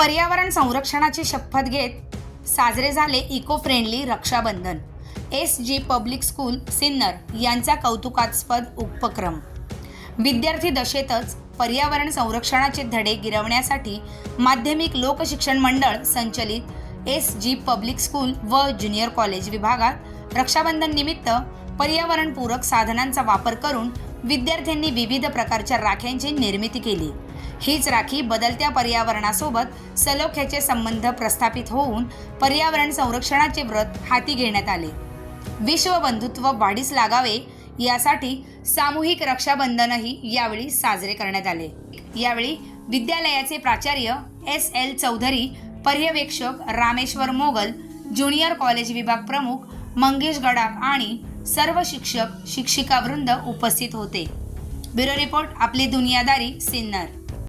पर्यावरण संरक्षणाची शपथ घेत साजरे झाले eco friendly Rakshabandhan. S G public school Sinnar यांचा कौतुकास्पद उपक्रम. विद्यार्थी दशेतच पर्यावरण संरक्षणाचे धडे गिरवण्यासाठी माध्यमिक लोकशिक्षण मंडळ संचलित एस जी पब्लिक स्कूल व ज्युनियर कॉलेज विभागात रक्षाबंधन निमित्त पर्यावरणपूरक साधनांचा वापर करून विद्यार्थ्यांनी विविध प्रकारच्या राख्यांची निर्मिती केली. हीच राखी बदलत्या पर्यावरणासोबत सलोख्याचे संबंध प्रस्थापित होऊन पर्यावरण संरक्षणाचे व्रत हाती घेण्यात आले. विश्व बंधुत्व वाढीस लागावे यासाठी सामूहिक रक्षाबंधनही यावेळी साजरे करण्यात आले. यावेळी विद्यालयाचे प्राचार्य एस. एल. चौधरी पर्यवेक्षक रामेश्वर मोगल ज्युनियर कॉलेज विभाग प्रमुख मंगेश गडाख आणि सर्व शिक्षक शिक्षिकावृंद उपस्थित होते. ब्युरो रिपोर्ट आपली दुनियादारी सिन्नर.